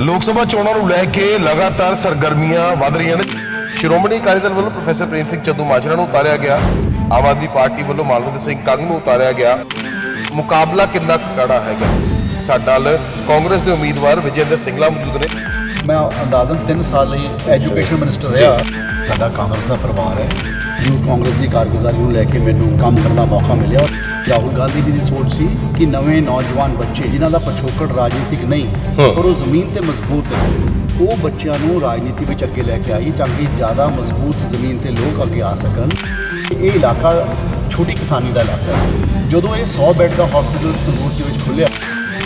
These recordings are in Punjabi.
ਲੋਕ ਸਭਾ ਚੋਣਾਂ ਨੂੰ ਲੈ ਕੇ ਲਗਾਤਾਰ ਸਰਗਰਮੀਆਂ ਵੱਧ ਰਹੀਆਂ ਨੇ। ਸ਼੍ਰੋਮਣੀ ਅਕਾਲੀ ਦਲ ਵੱਲੋਂ ਪ੍ਰੋਫੈਸਰ ਪ੍ਰੇਮ ਸਿੰਘ ਚੰਦੂ ਮਾਜਰਾ ਨੂੰ ਉਤਾਰਿਆ ਗਿਆ। ਆਮ ਆਦਮੀ ਪਾਰਟੀ ਵੱਲੋਂ ਮਾਲਵਿੰਦਰ ਸਿੰਘ ਕੰਗ ਨੂੰ ਉਤਾਰਿਆ ਗਿਆ। ਮੁਕਾਬਲਾ ਕਿੰਨਾ ਕੜਾ ਹੈਗਾ? ਸਾਡੇ ਨਾਲ ਕਾਂਗਰਸ ਦੇ ਉਮੀਦਵਾਰ ਵਿਜੇਂਦਰ ਸਿੰਗਲਾ ਮੌਜੂਦ ਨੇ। ਮੈਂ ਅੰਦਾਜ਼ਨ 3 ਸਾਲ ਲਈ ਐਜੂਕੇਸ਼ਨ ਮਿਨਿਸਟਰ ਰਿਹਾ। ਸਾਡਾ ਕਾਂਗਰਸ ਦਾ ਪਰਿਵਾਰ ਹੈ। ਯੂਥ ਕਾਂਗਰਸ ਦੀ ਕਾਰਗੁਜ਼ਾਰੀ ਨੂੰ ਲੈ ਕੇ ਮੈਨੂੰ ਕੰਮ ਕਰਨ ਦਾ ਮੌਕਾ ਮਿਲਿਆ। ਰਾਹੁਲ ਗਾਂਧੀ ਜੀ ਦੀ ਸੋਚ ਸੀ ਕਿ ਨਵੇਂ ਨੌਜਵਾਨ ਬੱਚੇ ਜਿਨ੍ਹਾਂ ਦਾ ਪਿਛੋਕੜ ਰਾਜਨੀਤਿਕ ਨਹੀਂ। ਪਰ ਉਹ ਜ਼ਮੀਨ ਤੇ ਮਜ਼ਬੂਤ ਹੈ ਉਹ ਬੱਚਿਆਂ ਨੂੰ ਰਾਜਨੀਤੀ ਵਿੱਚ ਅੱਗੇ ਲੈ ਕੇ ਆਈ ਤਾਂ ਕਿ ਜ਼ਿਆਦਾ ਮਜ਼ਬੂਤ ਜ਼ਮੀਨ ਤੇ ਲੋਕ ਅੱਗੇ ਆ ਸਕਣ ਇਹ ਇਲਾਕਾ ਛੋਟੀ ਕਿਸਾਨੀ ਦਾ ਇਲਾਕਾ ਹੈ ਜਦੋਂ ਇਹ 100 ਬੈੱਡ ਦਾ ਹਸਪੀਟਲ ਸੰਗਰੂਰ ਦੇ ਵਿੱਚ ਖੁੱਲਿਆ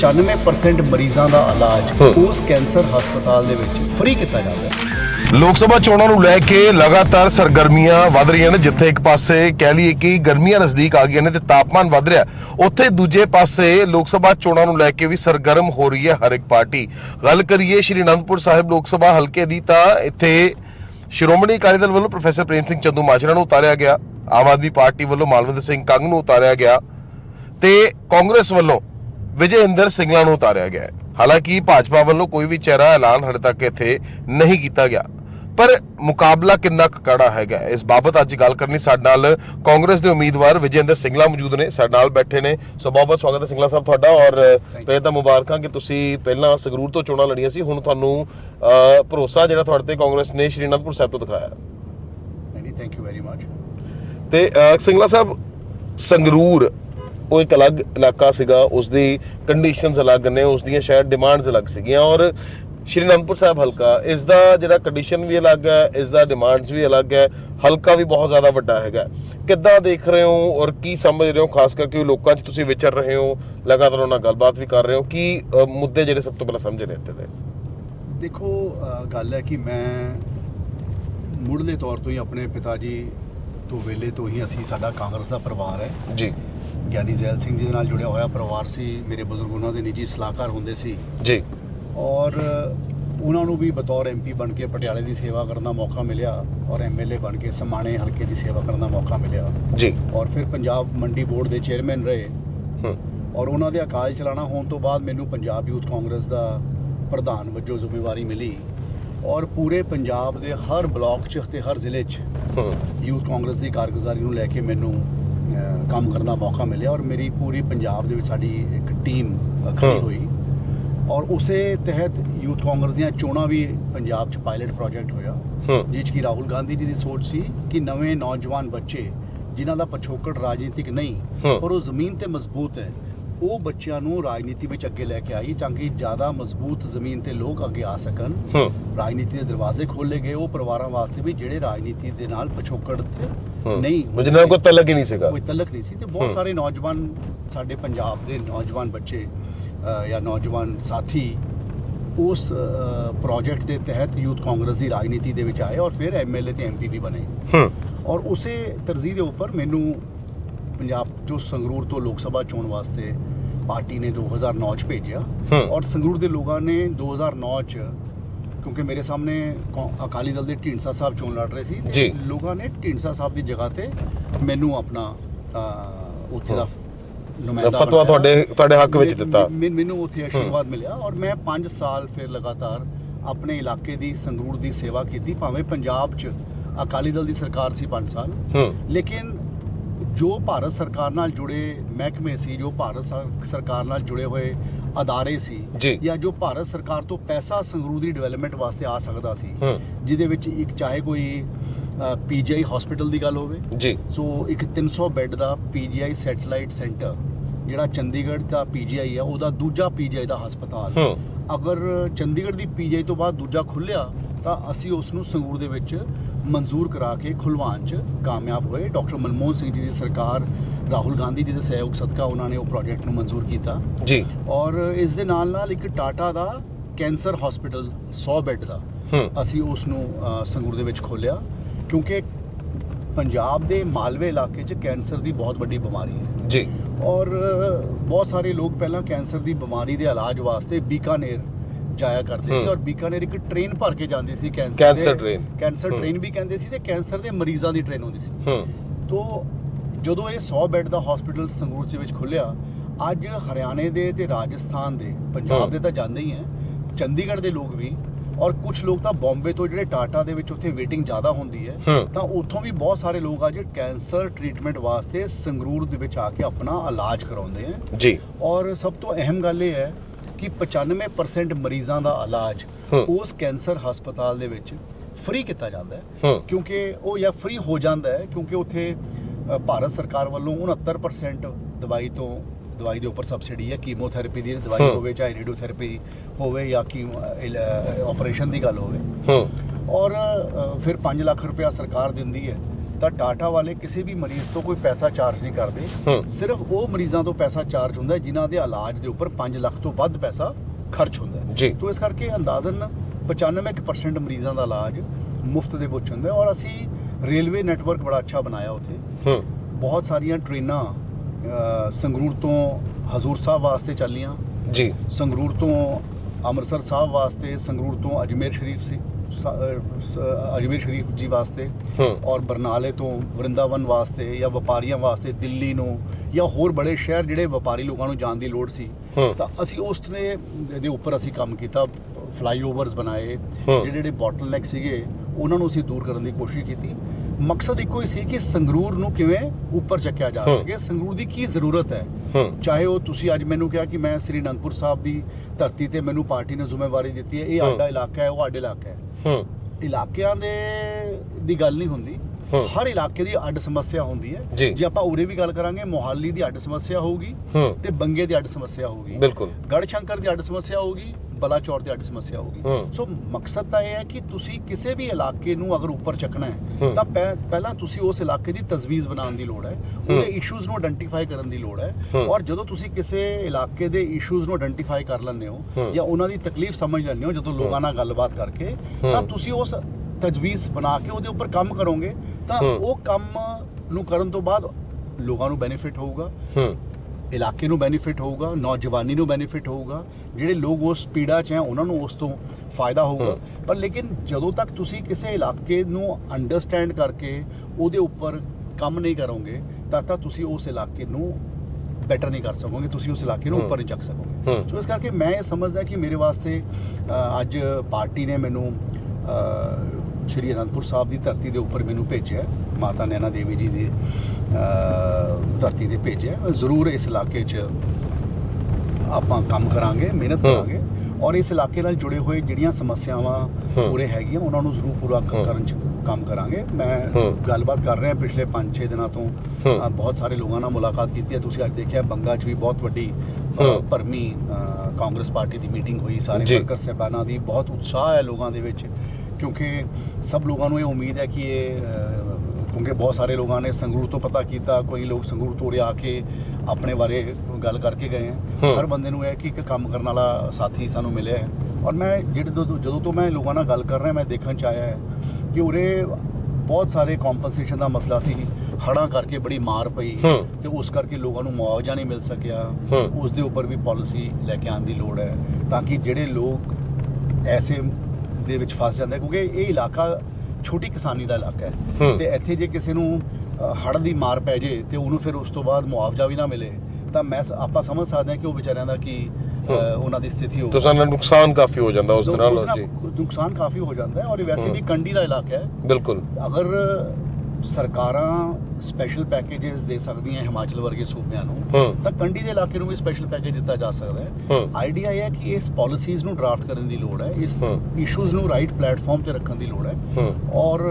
94% ਮਰੀਜ਼ਾਂ ਦਾ ਇਲਾਜ। ਉਸ ਕੈਂਸਰ ਹਸਪਤਾਲ ਦੇ ਵਿੱਚ ਫ੍ਰੀ ਕੀਤਾ ਜਾਂਦਾ ਹੈ ਲੋਕ ਸਭਾ ਚੋਣਾਂ ਨੂੰ ਲੈ ਕੇ ਲਗਾਤਾਰ ਸਰਗਰਮੀਆਂ ਵਧ ਰਹੀਆਂ ਨੇ। ਜਿੱਥੇ ਇੱਕ ਪਾਸੇ ਕਹਿ ਲਈਏ ਕਿ ਗਰਮੀਆਂ ਨਜ਼ਦੀਕ ਆ ਗਈਆਂ ਨੇ ਤੇ ਤਾਪਮਾਨ ਵਧ ਰਿਹਾ। ਉੱਥੇ ਦੂਜੇ ਪਾਸੇ ਲੋਕ ਸਭਾ ਚੋਣਾਂ ਨੂੰ ਲੈ ਕੇ ਵੀ ਸਰਗਰਮ ਹੋ ਰਹੀ ਹੈ ਹਰ ਇੱਕ ਪਾਰਟੀ। ਗੱਲ ਕਰੀਏ ਸ਼੍ਰੀ ਅਨੰਦਪੁਰ ਸਾਹਿਬ ਲੋਕ ਸਭਾ ਹਲਕੇ ਦੀ ਤਾਂ ਇੱਥੇ ਸ਼੍ਰੋਮਣੀ ਅਕਾਲੀ ਦਲ ਵੱਲੋਂ ਪ੍ਰੋਫੈਸਰ ਪ੍ਰੇਮ ਸਿੰਘ ਚੰਦੂ ਮਾਜਰਾ ਨੂੰ ਉਤਾਰਿਆ ਗਿਆ। ਆਮ ਆਦਮੀ ਪਾਰਟੀ ਵੱਲੋਂ ਮਾਲਵਿੰਦਰ ਸਿੰਘ ਕੰਗ ਨੂੰ ਉਤਾਰਿਆ ਗਿਆ ਤੇ ਕਾਂਗਰਸ ਵੱਲੋਂ ਵਿਜੇ ਇੰਦਰ ਸਿੰਗਲਾ ਨੂੰ ਉਤਾਰਿਆ ਗਿਆ। ਹਾਲਾਂਕਿ ਭਾਜਪਾ ਵੱਲੋਂ ਕੋਈ ਵੀ ਚਿਹਰਾ ਐਲਾਨ ਹਲੇ ਤੱਕ ਇੱਥੇ ਨਹੀਂ ਕੀਤਾ ਗਿਆ। ਪਰ ਮੁਕਾਬਲਾ ਕਿੰਨਾ ਕੜਾ ਹੈਗਾ? ਇਸ ਬਾਬਤ ਅੱਜ ਗੱਲ ਕਰਨੀ ਸਾਡੇ ਨਾਲ ਕਾਂਗਰਸ ਦੇ ਉਮੀਦਵਾਰ ਵਿਜੇ ਇੰਦਰ ਸਿੰਗਲਾ ਮੌਜੂਦ ਨੇ। ਸਾਡੇ ਨਾਲ ਬੈਠੇ ਨੇ। ਸੋ ਬਹੁਤ ਬਹੁਤ ਸਵਾਗਤ ਹੈ ਸਿੰਗਲਾ ਸਾਹਿਬ ਤੁਹਾਡਾ ਔਰ ਪਹਿਲੇ ਤਾਂ ਮੁਬਾਰਕਾਂ ਕਿ ਤੁਸੀਂ ਪਹਿਲਾਂ ਸੰਗਰੂਰ ਤੋਂ ਚੋਣਾਂ ਲੜੀਆਂ ਸੀ। ਹੁਣ ਤੁਹਾਨੂੰ ਭਰੋਸਾ ਜਿਹੜਾ ਤੁਹਾਡੇ ਤੇ ਕਾਂਗਰਸ ਨੇ ਸ਼੍ਰੀ ਅਨੰਦਪੁਰ ਸਾਹਿਬ ਤੋਂ ਦਿਖਾਇਆ। ਨਹੀਂ ਥੈਂਕ ਯੂ ਵੈਰੀ ਮਚ ਤੇ ਸਿੰਗਲਾ ਸਾਹਿਬ ਸੰਗਰੂਰ ਉਹ ਇੱਕ ਅਲੱਗ ਇਲਾਕਾ ਸੀਗਾ। ਉਸ ਦੀ ਕੰਡੀਸ਼ਨਸ ਅਲੱਗ ਨੇ ਉਸ ਦੀਆਂ ਸ਼ਾਇਦ ਡਿਮਾਂਡਸ ਅਲੱਗ ਸੀਗੀਆਂ। ਔਰ ਸ਼੍ਰੀ ਅਨੰਦਪੁਰ ਸਾਹਿਬ ਹਲਕਾ ਇਸ ਦਾ ਜਿਹੜਾ ਕੰਡੀਸ਼ਨ ਵੀ ਅਲੱਗ ਹੈ ਇਸ ਦਾ ਡਿਮਾਂਡਸ ਵੀ ਅਲੱਗ ਹੈ ਹਲਕਾ ਵੀ ਬਹੁਤ ਜ਼ਿਆਦਾ ਵੱਡਾ ਹੈਗਾ। ਕਿੱਦਾਂ ਦੇਖ ਰਹੇ ਹੋ ਔਰ ਕੀ ਸਮਝ ਰਹੇ ਹੋ ਖਾਸ ਕਰਕੇ ਉਹ ਲੋਕਾਂ 'ਚ ਤੁਸੀਂ ਵਿਚਰ ਰਹੇ ਹੋ ਲਗਾਤਾਰ ਉਹਨਾਂ ਨਾਲ ਗੱਲਬਾਤ ਵੀ ਕਰ ਰਹੇ ਹੋ ਕੀ ਮੁੱਦੇ ਜਿਹੜੇ ਸਭ ਤੋਂ ਪਹਿਲਾਂ ਸਮਝ ਰਹੇ ਇੱਥੇ ਦੇ? ਦੇਖੋ ਗੱਲ ਹੈ ਕਿ ਮੈਂ ਮੁੱਢਲੇ ਤੌਰ ਤੋਂ ਹੀ ਆਪਣੇ ਪਿਤਾ ਜੀ ਤੋਂ ਵੇਲੇ ਤੋਂ ਹੀ ਅਸੀਂ ਸਾਡਾ ਕਾਂਗਰਸ ਦਾ ਪਰਿਵਾਰ ਹੈ। ਜੀ। ਗਿਆਨੀ ਜ਼ੈਲ ਸਿੰਘ ਜੀ ਦੇ ਨਾਲ ਜੁੜਿਆ ਹੋਇਆ ਪਰਿਵਾਰ ਸੀ ਮੇਰੇ ਬਜ਼ੁਰਗ ਉਹਨਾਂ ਦੇ ਨਿੱਜੀ ਸਲਾਹਕਾਰ ਹੁੰਦੇ ਸੀ। ਜੀ। ਔਰ ਉਹਨਾਂ ਨੂੰ ਵੀ ਬਤੌਰ ਐਮਪੀ ਬਣ ਕੇ ਪਟਿਆਲੇ ਦੀ ਸੇਵਾ ਕਰਨ ਦਾ ਮੌਕਾ ਮਿਲਿਆ ਔਰ ਐਮਐਲਏ ਬਣ ਕੇ ਸਮਾਣੇ ਹਲਕੇ ਦੀ ਸੇਵਾ ਕਰਨ ਦਾ ਮੌਕਾ ਮਿਲਿਆ। ਜੀ। ਔਰ ਫਿਰ ਪੰਜਾਬ ਮੰਡੀ ਬੋਰਡ ਦੇ ਚੇਅਰਮੈਨ ਰਹੇ। ਔਰ ਉਹਨਾਂ ਦੇ ਅਕਾਲ ਚਲਾਣਾ ਹੋਣ ਤੋਂ ਬਾਅਦ ਮੈਨੂੰ ਪੰਜਾਬ ਯੂਥ ਕਾਂਗਰਸ ਦਾ ਪ੍ਰਧਾਨ ਵਜੋਂ ਜ਼ਿੰਮੇਵਾਰੀ ਮਿਲੀ। ਔਰ ਪੂਰੇ ਪੰਜਾਬ ਦੇ ਹਰ ਬਲਾਕ 'ਚ ਤੇ ਹਰ ਜ਼ਿਲ੍ਹੇ 'ਚ ਯੂਥ ਕਾਂਗਰਸ ਦੀ ਕਾਰਗੁਜ਼ਾਰੀ ਨੂੰ ਲੈ ਕੇ ਮੈਨੂੰ ਕੰਮ ਕਰਨ ਦਾ ਮੌਕਾ ਮਿਲਿਆ। ਔਰ ਮੇਰੀ ਪੂਰੀ ਪੰਜਾਬ ਦੇ ਵਿੱਚ ਸਾਡੀ ਇੱਕ ਟੀਮ ਖੜੀ। ਹੋਈ। ਔਰ ਉਸੇ ਤਹਿਤ ਯੂਥ ਕਾਂਗਰਸ ਦੀਆਂ ਚੋਣਾਂ ਵੀ ਪੰਜਾਬ 'ਚ ਪਾਇਲਟ ਪ੍ਰੋਜੈਕਟ ਹੋਇਆ। ਜਿਸ ਕਿ ਰਾਹੁਲ ਗਾਂਧੀ ਜੀ ਦੀ ਸੋਚ ਸੀ ਕਿ ਨਵੇਂ ਨੌਜਵਾਨ ਬੱਚੇ ਜਿਨ੍ਹਾਂ ਦਾ ਪਿਛੋਕੜ ਰਾਜਨੀਤਿਕ ਨਹੀਂ। ਪਰ ਉਹ ਜ਼ਮੀਨ ਤੇ ਮਜ਼ਬੂਤ ਹੈ। ਉਹ ਬੱਚਿਆਂ ਨੂੰ ਰਾਜਨੀਤੀ ਵਿੱਚ ਅੱਗੇ ਲੈ ਕੇ ਆਈ ਤਾਂ ਕਿ ਜ਼ਿਆਦਾ ਮਜ਼ਬੂਤ ਜ਼ਮੀਨ ਤੇ ਲੋਕ ਅੱਗੇ ਆ ਸਕਣ। ਰਾਜਨੀਤੀ ਦੇ ਦਰਵਾਜ਼ੇ ਖੋਲੇ ਗਏ। ਉਹ ਪਰਿਵਾਰਾਂ ਵਾਸਤੇ ਵੀ ਜਿਹੜੇ ਰਾਜਨੀਤੀ ਦੇ ਨਾਲ ਪਿਛੋਕੜ ਤੇ। ਨਹੀਂ ਜਿਨ੍ਹਾਂ ਨੂੰ ਕੋਈ ਤਲਕ ਹੀ ਨਹੀਂ ਸੀਗਾ। ਕੋਈ ਤਲਕ ਨਹੀਂ ਸੀ ਤੇ ਬਹੁਤ। ਸਾਰੇ ਨੌਜਵਾਨ ਸਾਡੇ ਪੰਜਾਬ ਦੇ ਨੌਜਵਾਨ ਬੱਚੇ ਜਾਂ ਨੌਜਵਾਨ ਸਾਥੀ ਉਸ ਪ੍ਰੋਜੈਕਟ ਦੇ ਤਹਿਤ ਯੂਥ ਕਾਂਗਰਸ ਦੀ ਰਾਜਨੀਤੀ ਦੇ ਵਿੱਚ ਆਏ ਔਰ ਫਿਰ ਐਮਐਲਏ ਤੇ ਐਮਪੀ ਵੀ ਬਣੇ ਔਰ ਉਸੇ ਤਰਜੀਹ ਦੇ ਉੱਪਰ ਮੈਨੂੰ ਪੰਜਾਬ ਜੋ ਸੰਗਰੂਰ ਤੋਂ ਲੋਕ ਸਭਾ ਚੋਣ ਵਾਸਤੇ ਪਾਰਟੀ ਨੇ 2009 ਚ ਭੇਜਿਆ। ਔਰ ਸੰਗਰੂਰ ਦੇ ਲੋਕਾਂ ਨੇ 2009 ਚ ਕਿਉਂਕਿ ਮੇਰੇ ਸਾਹਮਣੇ ਅਕਾਲੀ ਦਲ ਦੇ ਢੀਂਡਸਾ ਸਾਹਿਬ ਚੋਣ ਲੜ ਰਹੇ ਸੀ ਤੇ। ਲੋਕਾਂ ਨੇ ਢੀਂਡਸਾ ਸਾਹਿਬ ਦੀ ਜਗ੍ਹਾ ਤੇ ਮੈਨੂੰ ਆਪਣਾ ਉੱਥੇ ਦਾ ਨੁਮਾਇੰਦਾ ਫਤਵਾ। ਤੁਹਾਡੇ ਤੁਹਾਡੇ ਹੱਕ ਵਿੱਚ ਦਿੱਤਾ। ਮੈਨੂੰ ਉੱਥੇ ਆਸ਼ੀਰਵਾਦ ਮਿਲਿਆ ਔਰ ਮੈਂ 5 ਸਾਲ ਫਿਰ ਲਗਾਤਾਰ ਆਪਣੇ ਇਲਾਕੇ ਦੀ ਸੰਗਰੂਰ ਦੀ ਸੇਵਾ ਕੀਤੀ ਭਾਵੇਂ ਪੰਜਾਬ 'ਚ ਅਕਾਲੀ ਦਲ ਦੀ ਸਰਕਾਰ ਸੀ 5 ਸਾਲ। ਲੇਕਿਨ ਜੋ ਭਾਰਤ ਸਰਕਾਰ ਨਾਲ ਜੁੜੇ ਮਹਿਕਮੇ ਸੀ ਜੋ ਭਾਰਤ ਸਰ- ਸਰਕਾਰ ਨਾਲ ਜੁੜੇ ਹੋਏ ਅਦਾਰੇ ਸੀ ਜੀ। ਜਾਂ ਭਾਰਤ ਸਰਕਾਰ ਤੋਂ ਪੈਸਾ ਸੰਗਰੂਰ ਦੀ ਡਿਵੈਲਪਮੈਂਟ ਵਾਸਤੇ ਆ ਸਕਦਾ ਸੀ ਜਿਹਦੇ ਵਿੱਚ ਇੱਕ ਚਾਹੇ ਕੋਈ ਪੀਜੀਆਈ ਹਸਪੀਟਲ ਦੀ ਗੱਲ ਹੋਵੇ। ਜੀ। ਸੋ ਇੱਕ 300 ਬੈੱਡ ਦਾ ਪੀਜੀਆਈ ਸੈਟੇਲਾਈਟ ਸੈਂਟਰ ਜਿਹੜਾ ਚੰਡੀਗੜ੍ਹ ਦਾ ਪੀਜੀਆਈ ਆ ਉਹਦਾ ਦੂਜਾ ਪੀਜੀਆਈ ਦਾ ਹਸਪਤਾਲ। ਅਗਰ ਚੰਡੀਗੜ੍ਹ ਦੀ ਪੀਜੀਆਈ ਤੋਂ ਬਾਅਦ ਦੂਜਾ ਖੁੱਲਿਆ ਤਾਂ ਅਸੀਂ ਉਸ ਨੂੰ ਸੰਗਰੂਰ ਦੇ ਵਿੱਚ ਮਨਜ਼ੂਰ ਕਰਾ ਕੇ ਖੁਲਵਾਉਣ 'ਚ ਕਾਮਯਾਬ ਹੋਏ। ਡਾਕਟਰ ਮਨਮੋਹਨ ਸਿੰਘ ਜੀ ਦੀ ਸਰਕਾਰ ਰਾਹੁਲ ਗਾਂਧੀ ਜੀ ਦੇ ਸਹਿਯੋਗ ਸਦਕਾ ਉਹਨਾਂ ਨੇ ਉਹ ਪ੍ਰੋਜੈਕਟ ਨੂੰ ਮਨਜ਼ੂਰ ਕੀਤਾ। ਜੀ। ਔਰ ਇਸ ਦੇ ਨਾਲ ਨਾਲ ਇੱਕ ਟਾਟਾ ਦਾ ਕੈਂਸਰ ਹਸਪੀਟਲ 100 ਬੈੱਡ ਦਾ ਅਸੀਂ ਉਸ ਨੂੰ ਸੰਗਰੂਰ ਦੇ ਵਿੱਚ ਖੋਲਿਆ ਕਿਉਂਕਿ ਪੰਜਾਬ ਦੇ ਮਾਲਵੇ ਇਲਾਕੇ 'ਚ ਕੈਂਸਰ ਦੀ ਬਹੁਤ ਵੱਡੀ ਬਿਮਾਰੀ ਹੈ ਜੀ ਔਰ ਬਹੁਤ ਸਾਰੇ ਲੋਕ ਪਹਿਲਾਂ ਕੈਂਸਰ ਦੀ ਬਿਮਾਰੀ ਦੇ ਇਲਾਜ ਵਾਸਤੇ ਬੀਕਾਨੇਰ ਜਾਇਆ ਕਰਦੇ ਸੀ। ਔਰ ਬੀਕਾਨੇਰ ਇੱਕ ਟ੍ਰੇਨ ਭਰ ਕੇ ਜਾਂਦੀ ਸੀ cancer cancer train। Cancer. Train ਵੀ ਕਹਿੰਦੇ ਸੀ ਤੇ ਕੈਂਸਰ ਦੇ ਮਰੀਜ਼ਾਂ ਦੀ ਟ੍ਰੇਨ ਹੁੰਦੀ ਸੀ ਹੂੰ ਤੋਂ ਜਦੋਂ ਇਹ 100 ਬੈੱਡ ਦਾ ਹਸਪੀਟਲ ਸੰਗਰੂਰ ਦੇ ਵਿੱਚ ਖੁੱਲਿਆ ਅੱਜ ਹਰਿਆਣੇ ਦੇ ਤੇ ਰਾਜਸਥਾਨ ਦੇ ਪੰਜਾਬ। ਦੇ ਤਾਂ ਜਾਂਦੇ ਹੀ ਹੈ ਚੰਡੀਗੜ੍ਹ ਦੇ ਲੋਕ ਵੀ ਔਰ ਕੁਝ ਲੋਕ ਤਾਂ ਬੰਬੇ ਤੋਂ ਜਿਹੜੇ ਟਾਟਾ ਦੇ ਵਿੱਚ ਉੱਥੇ ਵੇਟਿੰਗ ਜ਼ਿਆਦਾ ਹੁੰਦੀ ਹੈ। ਤਾਂ ਉੱਥੋਂ ਵੀ ਬਹੁਤ ਸਾਰੇ ਲੋਕ ਆ ਜਿਹੜੇ ਕੈਂਸਰ ਟ੍ਰੀਟਮੈਂਟ ਵਾਸਤੇ ਸੰਗਰੂਰ ਦੇ ਵਿੱਚ ਆ ਕੇ ਆਪਣਾ ਇਲਾਜ ਕਰਾਉਂਦੇ ਆ ਜੀ ਔਰ ਸਭ ਤੋਂ ਅਹਿਮ ਗੱਲ ਇਹ ਹੈ ਕਿ 95% ਮਰੀਜ਼ਾਂ ਦਾ ਇਲਾਜ। ਉਸ ਕੈਂਸਰ ਹਸਪਤਾਲ ਦੇ ਵਿੱਚ ਫ੍ਰੀ ਕੀਤਾ ਜਾਂਦਾ ਹੈ। ਕਿਉਂਕਿ ਉਹ ਜਾਂ ਫ੍ਰੀ ਹੋ ਜਾਂਦਾ ਹੈ ਕਿਉਂਕਿ ਉੱਥੇ ਭਾਰਤ ਸਰਕਾਰ ਵੱਲੋਂ 69% ਦਵਾਈ ਤੋਂ ਦਵਾਈ ਦੇ ਉੱਪਰ ਸਬਸਿਡੀ ਹੈ ਕੀਮੋਥੈਰੇਪੀ ਦੀ ਦਵਾਈ। ਹੋਵੇ ਚਾਹੇ ਰੇਡੀਓਥੈਰੇਪੀ ਹੋਵੇ ਜਾਂ ਕੀ ਆਪਰੇਸ਼ਨ ਦੀ ਗੱਲ ਹੋਵੇ ਹੂੰ ਔਰ ਫਿਰ 5 ਲੱਖ ਰੁਪਇਆ ਸਰਕਾਰ ਦਿੰਦੀ ਹੈ ਤਾਂ ਟਾਟਾ ਵਾਲੇ ਕਿਸੇ ਵੀ ਮਰੀਜ਼ ਤੋਂ ਕੋਈ ਪੈਸਾ ਚਾਰਜ ਨਹੀਂ ਕਰਦੇ। ਸਿਰਫ ਉਹ ਮਰੀਜ਼ਾਂ ਤੋਂ ਪੈਸਾ ਚਾਰਜ ਹੁੰਦਾ ਜਿਨ੍ਹਾਂ ਦੇ ਇਲਾਜ ਦੇ ਉੱਪਰ 5 ਲੱਖ ਤੋਂ ਵੱਧ ਪੈਸਾ ਖਰਚ ਹੁੰਦਾ ਹੈ ਜੀ। ਤੋਂ ਇਸ ਕਰਕੇ ਅੰਦਾਜ਼ਨ 95% ਮਰੀਜ਼ਾਂ ਦਾ ਇਲਾਜ ਮੁਫਤ ਦੇ ਵਿੱਚ ਹੁੰਦਾ ਔਰ ਅਸੀਂ ਰੇਲਵੇ ਨੈਟਵਰਕ ਬੜਾ ਅੱਛਾ ਬਣਾਇਆ ਉੱਥੇ ਹੂੰ ਬਹੁਤ ਸਾਰੀਆਂ ਟ੍ਰੇਨਾਂ ਸੰਗਰੂਰ ਤੋਂ ਹਜ਼ੂਰ ਸਾਹਿਬ ਵਾਸਤੇ ਚੱਲੀਆਂ ਜੀ ਸੰਗਰੂਰ ਤੋਂ ਅੰਮ੍ਰਿਤਸਰ ਸਾਹਿਬ ਵਾਸਤੇ ਸੰਗਰੂਰ ਤੋਂ ਅਜਮੇਰ ਸ਼ਰੀਫ ਸੀ ਅਜਮੇਰ ਸ਼ਰੀਫ ਜੀ ਵਾਸਤੇ। ਔਰ ਬਰਨਾਲੇ ਤੋਂ ਵਰਿੰਦਾਵਨ ਵਾਸਤੇ ਜਾਂ ਵਪਾਰੀਆਂ ਵਾਸਤੇ ਦਿੱਲੀ ਨੂੰ ਜਾਂ ਹੋਰ ਬੜੇ ਸ਼ਹਿਰ ਜਿਹੜੇ ਵਪਾਰੀ ਲੋਕਾਂ ਨੂੰ ਜਾਣ ਦੀ ਲੋੜ ਸੀ। ਤਾਂ ਅਸੀਂ ਉਸ ਨੇ ਦੇ ਉੱਪਰ ਅਸੀਂ ਕੰਮ ਕੀਤਾ ਫਲਾਈਓਵਰਸ ਬਣਾਏ। ਜਿਹੜੇ ਜਿਹੜੇ ਬੋਟਲਨੈਕ ਸੀਗੇ ਉਹਨਾਂ ਨੂੰ ਅਸੀਂ ਦੂਰ ਕਰਨ ਦੀ ਕੋਸ਼ਿਸ਼ ਕੀਤੀ ਮਕਸਦ ਇੱਕੋ ਹੀ ਸੀ ਕਿ ਸੰਗਰੂਰ ਨੂੰ ਕਿਵੇਂ ਉੱਪਰ ਚੱਕਿਆ ਜਾ। ਸਕੇ। ਸੰਗਰੂਰ ਦੀ ਕੀ ਜ਼ਰੂਰਤ ਹੈ? ਚਾਹੇ ਉਹ ਤੁਸੀਂ ਅੱਜ ਮੈਨੂੰ ਕਿਹਾ ਕਿ ਮੈਂ ਸ੍ਰੀ ਅਨੰਦਪੁਰ ਸਾਹਿਬ ਦੀ ਧਰਤੀ ਤੇ ਮੈਨੂੰ ਪਾਰਟੀ ਨੇ ਜ਼ਿੰਮੇਵਾਰੀ ਦਿੱਤੀ ਹੈ ਇਹ। ਸਾਡਾ ਇਲਾਕਾ ਹੈ ਉਹ ਸਾਡੇ ਇਲਾਕਾ ਹੈ। ਇਲਾਕਿਆਂ ਦੇ ਦੀ ਗੱਲ ਨਹੀਂ ਹੁੰਦੀ। ਹਰ ਇਲਾਕੇ ਦੀ ਅੱਡ ਸਮੱਸਿਆ ਹੁੰਦੀ। ਹੈ। ਜੇ। ਆਪਾਂ ਉਰੇ ਵੀ ਗੱਲ ਕਰਾਂਗੇ ਮੋਹਾਲੀ ਦੀ ਅੱਡ ਸਮੱਸਿਆ ਹੋਊਗੀ ਤੇ ਬੰਗੇ ਦੀ ਅੱਡ ਸਮੱਸਿਆ ਹੋਊਗੀ। ਬਿਲਕੁਲ। ਗੜਸ਼ੰਕਰ ਦੀ ਅੱਡ ਸਮੱਸਿਆ ਹੋਊਗੀ ਬਲਾਚੌਰ ਦੀ ਅੱਡ ਸਮੱਸਿਆ ਹੂੰ। ਸੋ ਮਕਸਦ ਤਾਂ ਇਹ ਹੈ ਕਿ ਤੁਸੀਂ ਕਿਸੇ ਵੀ ਇਲਾਕੇ ਨੂੰ ਅਗਰ ਉੱਪਰ ਚੱਕਣਾ ਹੈ। ਤਾਂ ਪਹਿ- ਪਹਿਲਾਂ ਤੁਸੀਂ ਉਸ ਇਲਾਕੇ ਦੀ ਤਜਵੀਜ਼ ਬਣਾਉਣ ਦੀ ਲੋੜ ਹੈ ਉਹਦੇ ਇਸ਼ੂਜ਼ ਨੂੰ ਆਇਡੈਂਟੀਫਾਈ ਕਰਨ ਦੀ ਲੋੜ ਹੈ। ਔਰ ਜਦੋਂ ਤੁਸੀਂ ਕਿਸੇ ਇਲਾਕੇ ਦੇ ਇਸ਼ੂਜ਼ ਨੂੰ ਆਇਡੈਂਟੀਫਾਈ ਕਰ ਲੈਂਦੇ ਹੋ। ਜਾਂ ਉਹਨਾਂ ਦੀ ਤਕਲੀਫ ਸਮਝ ਲੈਂਦੇ ਹੋ ਜਦੋਂ ਲੋਕਾਂ ਨਾਲ ਗੱਲਬਾਤ ਕਰਕੇ ਤਾਂ। ਤੁਸੀਂ ਉਸ ਤਜਵੀਜ਼ ਬਣਾ ਕੇ ਉਹਦੇ ਉੱਪਰ ਕੰਮ ਕਰੋਗੇ ਤਾਂ। ਉਹ ਕੰਮ ਨੂੰ ਕਰਨ ਤੋਂ ਬਾਅਦ ਲੋਕਾਂ ਨੂੰ ਬੈਨੀਫਿਟ ਹੋਊਗਾ ਇਲਾਕੇ ਨੂੰ ਬੈਨੀਫਿਟ ਹੋਊਗਾ ਨੌਜਵਾਨੀ ਨੂੰ ਬੈਨੀਫਿਟ ਹੋਊਗਾ ਜਿਹੜੇ ਲੋਕ ਉਸ ਪੀੜਾ 'ਚ ਹੈ ਉਹਨਾਂ ਨੂੰ ਉਸ ਤੋਂ ਫਾਇਦਾ ਹੋਊਗਾ ਪਰ ਲੇਕਿਨ ਜਦੋਂ ਤੱਕ ਤੁਸੀਂ ਕਿਸੇ ਇਲਾਕੇ ਨੂੰ ਅੰਡਰਸਟੈਂਡ ਕਰਕੇ ਉਹਦੇ ਉੱਪਰ ਕੰਮ ਨਹੀਂ ਕਰੋਗੇ ਤਦ ਤੱਕ ਤੁਸੀਂ ਉਸ ਇਲਾਕੇ ਨੂੰ ਬੈਟਰ ਨਹੀਂ ਕਰ ਸਕੋਗੇ ਤੁਸੀਂ ਉਸ ਇਲਾਕੇ ਨੂੰ। ਉੱਪਰ ਨਹੀਂ ਚੱਕ ਸਕੋਗੇ। ਸੋ ਇਸ ਕਰਕੇ ਮੈਂ ਇਹ ਸਮਝਦਾ ਕਿ ਮੇਰੇ ਵਾਸਤੇ ਅੱਜ ਪਾਰਟੀ ਨੇ ਮੈਨੂੰ ਸ਼੍ਰੀ ਅਨੰਦਪੁਰ ਸਾਹਿਬ ਦੀ ਧਰਤੀ ਦੇ ਉੱਪਰ ਮੈਨੂੰ ਭੇਜਿਆ ਮਾਤਾ ਨੈਣਾ ਦੇਵੀ ਜੀ ਦੀ ਧਰਤੀ ਤੇ ਭੇਜਿਆ ਜ਼ਰੂਰ ਇਸ ਇਲਾਕੇ 'ਚ ਆਪਾਂ ਕੰਮ ਕਰਾਂਗੇ ਮਿਹਨਤ। ਕਰਾਂਗੇ ਔਰ ਇਸ ਇਲਾਕੇ ਨਾਲ ਜੁੜੇ ਹੋਏ ਜਿਹੜੀਆਂ ਸਮੱਸਿਆਵਾਂ। ਉਰੇ ਹੈਗੀਆਂ ਉਹਨਾਂ ਨੂੰ ਜ਼ਰੂਰ ਪੂਰਾ। ਕਰਨ 'ਚ ਕੰਮ ਕਰਾਂਗੇ ਮੈਂ। ਗੱਲਬਾਤ ਕਰ ਰਿਹਾ ਪਿਛਲੇ 5-6 ਦਿਨਾਂ ਤੋਂ ਬਹੁਤ ਸਾਰੇ ਲੋਕਾਂ ਨਾਲ ਮੁਲਾਕਾਤ ਕੀਤੀ ਹੈ ਤੁਸੀਂ ਅੱਜ ਦੇਖਿਆ ਬੰਗਾ 'ਚ ਵੀ ਬਹੁਤ ਵੱਡੀ ਅ, ਕਾਂਗਰਸ ਪਾਰਟੀ ਦੀ ਮੀਟਿੰਗ ਹੋਈ ਸਾਰੇ। ਵਰਕਰ ਸਹਿਬਾਨਾਂ ਦੀ ਬਹੁਤ ਉਤਸ਼ਾਹ ਹੈ ਲੋਕਾਂ ਦੇ ਵਿੱਚ ਕਿਉਂਕਿ ਸਭ ਲੋਕਾਂ ਨੂੰ ਇਹ ਉਮੀਦ ਹੈ ਕਿ ਇਹ ਕਿਉਂਕਿ ਬਹੁਤ ਸਾਰੇ ਲੋਕਾਂ ਨੇ ਸੰਗਰੂਰ ਤੋਂ ਪਤਾ ਕੀਤਾ ਕੋਈ ਲੋਕ ਸੰਗਰੂਰ ਤੋਂ ਆ ਕੇ ਆਪਣੇ ਬਾਰੇ ਗੱਲ ਕਰਕੇ ਗਏ ਹੈ ਹੂੰ। ਹਰ ਬੰਦੇ ਨੂੰ ਇਹ ਕਿ ਇੱਕ ਕੰਮ ਕਰਨ ਵਾਲਾ ਸਾਥੀ ਸਾਨੂੰ ਮਿਲਿਆ ਹੈ ਔਰ ਮੈਂ ਜਿਹੜੇ ਜਦੋਂ ਤੋਂ ਮੈਂ ਲੋਕਾਂ ਨਾਲ ਗੱਲ ਕਰ ਰਿਹਾ ਮੈਂ ਦੇਖਣ ਚ ਆਇਆ ਹੈ ਕਿ ਉਰੇ ਬਹੁਤ ਸਾਰੇ ਕੰਪਨਸੇਸ਼ਨ ਦਾ ਮਸਲਾ ਸੀ ਹੜ੍ਹਾਂ ਕਰਕੇ ਬੜੀ ਮਾਰ ਪਈ। ਤੇ ਉਸ ਕਰਕੇ ਲੋਕਾਂ ਨੂੰ ਮੁਆਵਜ਼ਾ ਨਹੀਂ ਮਿਲ ਸਕਿਆ। ਉਸ ਦੇ ਉੱਪਰ ਵੀ ਪਾਲਿਸੀ ਲੈ ਕੇ ਆਉਣ ਦੀ ਲੋੜ ਹੈ ਤਾਂ ਕਿ ਜਿਹੜੇ ਲੋਕ ਐਸੇ ਦੇ ਵਿੱਚ ਫਸ ਜਾਂਦੇ ਕਿਉਂਕਿ ਇਹ ਇਲਾਕਾ ਛੋਟੀ ਕਿਸਾਨੀ ਦਾ ਇਲਾਕਾ ਹੂੰ। ਹੈ ਤੇ ਇੱਥੇ ਜੇ ਕਿਸੇ ਨੂੰ ਹੜ੍ਹ ਦੀ ਮਾਰ ਪੈ ਜੇ ਤੇ ਉਹਨੂੰ ਫਿਰ ਉਸ ਤੋਂ ਬਾਅਦ ਮੁਆਵਜ਼ਾ ਵੀ ਨਾ ਮਿਲੇ ਤਾਂ ਮੈਂ ਆਪਾਂ ਸਮਝ ਸਕਦੇ ਹਾਂ ਕਿ ਉਹ ਵਿਚਾਰਿਆਂ ਦਾ ਕੀ ਹੂੰ। ਉਹਨਾਂ ਦੀ ਸਥਿਤੀ ਹੋਊਗੀ ਤਾਂ ਸਾਨੂੰ ਨੁਕਸਾਨ ਕਾਫੀ ਹੋ ਜਾਂਦਾ ਉਸ ਦੇ ਨਾਲ ਜੀ ਨੁਕਸਾਨ ਕਾਫੀ ਹੋ ਜਾਂਦਾ ਹੈ ਔਰ ਇਹ ਵੈਸੇ ਹੂੰ। ਵੀ ਕੰਡੀ ਦਾ ਇਲਾਕਾ ਹੈ ਬਿਲਕੁਲ ਅਗਰ ਸਰਕਾਰਾਂ ਸਪੈਸ਼ਲ ਪੈਕੇजेस ਦੇ ਸਕਦੀਆਂ ਹਿਮਾਚਲ ਵਰਗੇ ਸੂਬਿਆਂ ਨੂੰ ਤਾਂ ਕੰਡੀ ਦੇ ਇਲਾਕੇ ਨੂੰ ਵੀ ਸਪੈਸ਼ਲ ਪੈਕੇਜ ਦਿੱਤਾ ਜਾ ਸਕਦਾ ਹੈ। ਆਈਡੀਆ ਇਹ ਹੈ ਕਿ ਇਸ ਪਾਲਿਸੀਜ਼ ਨੂੰ ਡਰਾਫਟ ਕਰਨ ਦੀ ਲੋੜ ਹੈ ਇਸ। ਇਸ਼ੂਜ਼ ਨੂੰ ਰਾਈਟ ਪਲੇਟਫਾਰਮ ਤੇ ਰੱਖਣ ਦੀ ਲੋੜ ਹੈ। ਔਰ